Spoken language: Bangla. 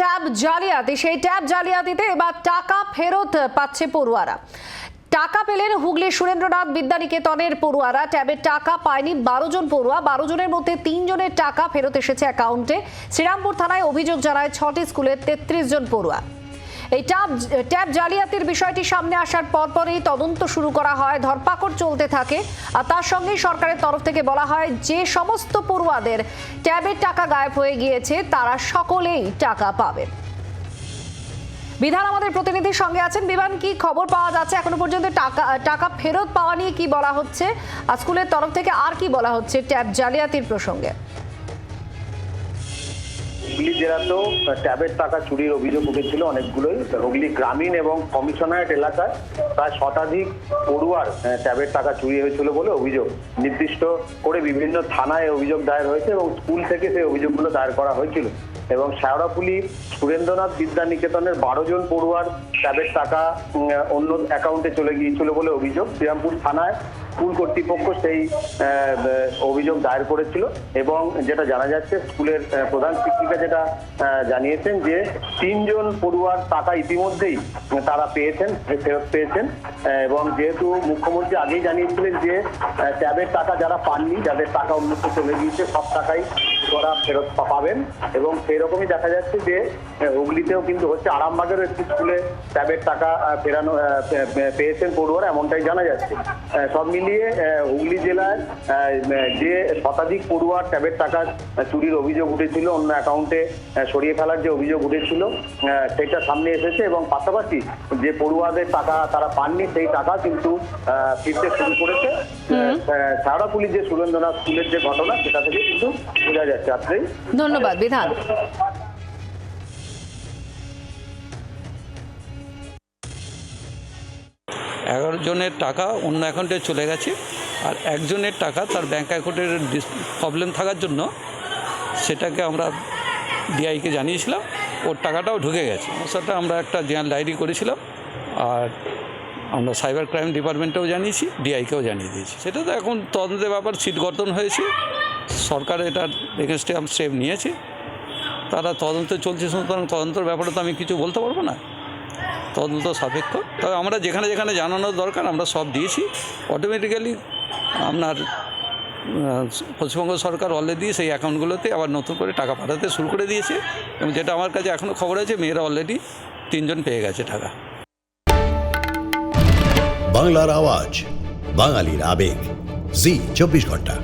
ট্যাব জালিয়াতি, সেই ট্যাব জালিয়াতিতে এবার টাকা ফেরত পাচ্ছে পড়ুয়ারা। টাকা পেলেন হুগলি সুরেন্দ্রনাথ বিদ্যানিকেতনের পড়ুয়ারা। ট্যাবের টাকা পায়নি বারো জন পড়ুয়া। বারো জনের মধ্যে তিনজনের টাকা ফেরত এসেছে অ্যাকাউন্টে। শ্রীরামপুর থানায় অভিযোগ জানায় ছটি স্কুলের তেত্রিশ জন পড়ুয়া। এই ট্যাব ট্যাব জালিয়াতির বিষয়টি সামনে আসার পরপরই তদন্ত শুরু করা হয়, ধরপাকড় চলতে থাকে। আর তার সঙ্গেই সরকারের তরফ থেকে বলা হয়, যে সমস্ত পড়ুয়াদের ট্যাবের টাকা গায়েব হয়ে গিয়েছে, তারা সকলেই টাকা পাবেন বিধান আমাদের প্রতিনিধির সঙ্গে আছেন। বিধান কি খবর পাওয়া যাচ্ছে? এখনও পর্যন্ত টাকা টাকা ফেরত পাওয়া নিয়ে কি বলা হচ্ছে? স্কুলের তরফ থেকে আর কি বলা হচ্ছে ট্যাব জালিয়াতির প্রসঙ্গে? হুগলি জেলাতেও ট্যাবের টাকা চুরির অভিযোগ উঠেছিল অনেকগুলোই। হুগলি গ্রামীণ এবং কমিশনারেট এলাকায় প্রায় শতাধিক পড়ুয়ার ট্যাবের টাকা চুরি হয়েছিল বলে অভিযোগ নির্দিষ্ট করে বিভিন্ন থানায় অভিযোগ দায়ের হয়েছে এবং স্কুল থেকে সেই অভিযোগগুলো দায়ের করা হয়েছিল। এবং শেওড়াপুলি সুরেন্দ্রনাথ বিদ্যা নিকেতনের বারো জন পড়ুয়ার ট্যাবের টাকা অন্য অ্যাকাউন্টে চলে গিয়েছিল বলে অভিযোগ। শ্রীরামপুর থানায় স্কুল কর্তৃপক্ষ সেই অভিযোগ দায়ের করেছিল এবং যেটা জানা যাচ্ছে স্কুলের প্রধান শিক্ষিকা যেটা জানিয়েছেন যে তিনজন পড়ুয়ার টাকা ইতিমধ্যেই তারা পেয়েছেন, ফেরত পেয়েছেন এবং যেহেতু মুখ্যমন্ত্রী আগেই জানিয়েছিলেন যে ট্যাবের টাকা যারা পাননি, যাদের টাকা অন্যত্র চলে গিয়েছে, সব টাকাই ওরা ফেরত পাবেন এবং রকমই দেখা যাচ্ছে যে হুগলিতেও কিন্তু হচ্ছে আরামবাগেরও একটি স্কুলে ট্যাবের টাকা ফেরানো পেয়েছেন পড়ুয়ারা এমনটাই জানা যাচ্ছে। সব মিলিয়ে হুগলি জেলায় যে শতাধিক পড়ুয়ার ট্যাবের টাকা চুরির অভিযোগ উঠেছিল অন্য অ্যাকাউন্টে সরিয়ে ফেলার যে অভিযোগ উঠেছিল সেটা সামনে এসেছে এবং পাশাপাশি যে পড়ুয়াদের টাকা তারা পাননি সেই টাকা কিন্তু ফিরতে শুরু করেছে। সারাপুলি যে সুরেন্দ্রনাথ স্কুলের যে ঘটনা সেটা থেকে কিন্তু বোঝা যাচ্ছে আপনি ধন্যবাদ বিধান। এগারো জনের টাকা অন্য অ্যাকাউন্টে চলে গেছে। আর একজনের টাকা তার ব্যাঙ্ক অ্যাকাউন্টের প্রবলেম থাকার জন্য সেটাকে আমরা ডিআইকে জানিয়েছিলাম। ওর টাকাটাও ঢুকে গেছে। সেটা আমরা একটা জেনারেল ডায়েরি করেছিলাম। আর আমরা সাইবার ক্রাইম ডিপার্টমেন্টেও জানিয়েছি ডিআইকেও জানিয়ে দিয়েছি। সেটা তো এখন তদন্তের ব্যাপার সিট গঠন হয়েছে। সরকার এটার এগেনস্টে স্টেপ নিয়েছে। তারা তদন্ত চলছে সুতরাং তদন্তের ব্যাপারে তো আমি কিছু বলতে পারব না। তদন্ত সাপেক্ষ। তবে আমরা যেখানে যেখানে জানানোর দরকার, আমরা সব দিয়েছি। অটোমেটিক্যালি আপনার পশ্চিমবঙ্গ সরকার অলরেডি সেই অ্যাকাউন্টগুলোতে আবার নতুন করে টাকা পাঠাতে শুরু করে দিয়েছে। এবং যেটা আমার কাছে এখনও খবর আছে, মেয়েরা অলরেডি তিনজন পেয়ে গেছে টাকা। বাংলার আওয়াজ, বাঙালির আবেগ। জি, চব্বিশ ঘণ্টা।